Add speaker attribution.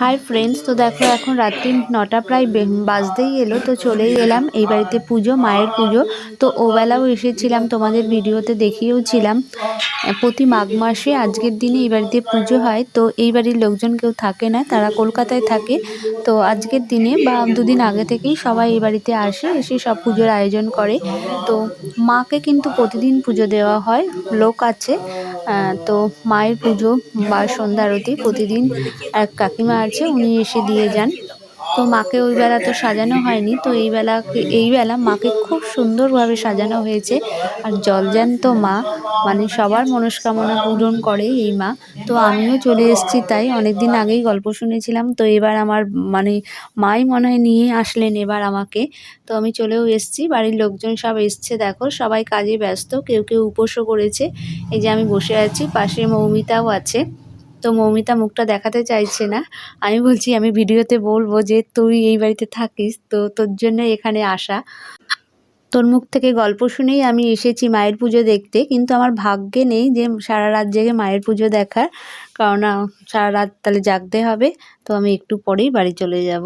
Speaker 1: Hi friends তো দেখো এখন রাত্রি নটা প্রায় বাজতেই এলো তো চলেই এলাম। এই বাড়িতে পুজো মায়ের পুজো। তো ওবেলাও এসেছিলাম তোমাদের ভিডিওতে দেখিয়েওছিলাম আহ, প্রতি মাঘ মাসে আজকের দিনে এই বাড়িতে পুজো হয়। তো এই বাড়ির লোকজন কেউ থাকে না তারা কলকাতায় থাকে। তো আজকের দিনে বা দুদিন আগে থেকেই সবাই এই বাড়িতে আসে এসে সব পুজোর আয়োজন করে। তো মাকে কিন্তু প্রতিদিন পুজো দেওয়া হয় লোক আছে। তো মায়ের পুজো বা সন্ধ্যা আরতি প্রতিদিন এক কাকিমা আছে, উনি এসে দিয়ে যান। তো মাকে ওই বেলা তো সাজানো হয়নি, তো এই বেলা এই বেলা মাকে খুব সুন্দরভাবে সাজানো হয়েছে। আর জলজ্যান্ত মা মানে সবার মনস্কামনা পূরণ করে এই মা। তো আমিও চলে এসেছি তাই অনেক দিন আগেই গল্প শুনেছিলাম। তো এবার আমার মানে মাই মনে হয় নিয়ে আসলেন এবার আমাকে। তো আমি চলেও এসেছি, বাড়ির লোকজন সব এসছে, দেখো সবাই কাজে ব্যস্ত, কেউ কেউ উপোসও করেছে। এই যে আমি বসে আছি, পাশে মৌমিতাও আছে। তো মৌমিতা মুখটা দেখাতে চাইছে না। আমি বলছি, আমি ভিডিওতে বলব যে, তুই এই বাড়িতে থাকিস, তো তোর জন্য এখানে আসা। তোর মুখ থেকে গল্প শুনেই আমি এসেছি মায়ের পুজো দেখতে, কিন্তু আমার ভাগ্যে নেই যে সারা রাত জেগে মায়ের পুজো দেখার। কারণ সারা রাত তাহলে জাগতে হবে, তো আমি একটু পরেই বাড়ি চলে যাব।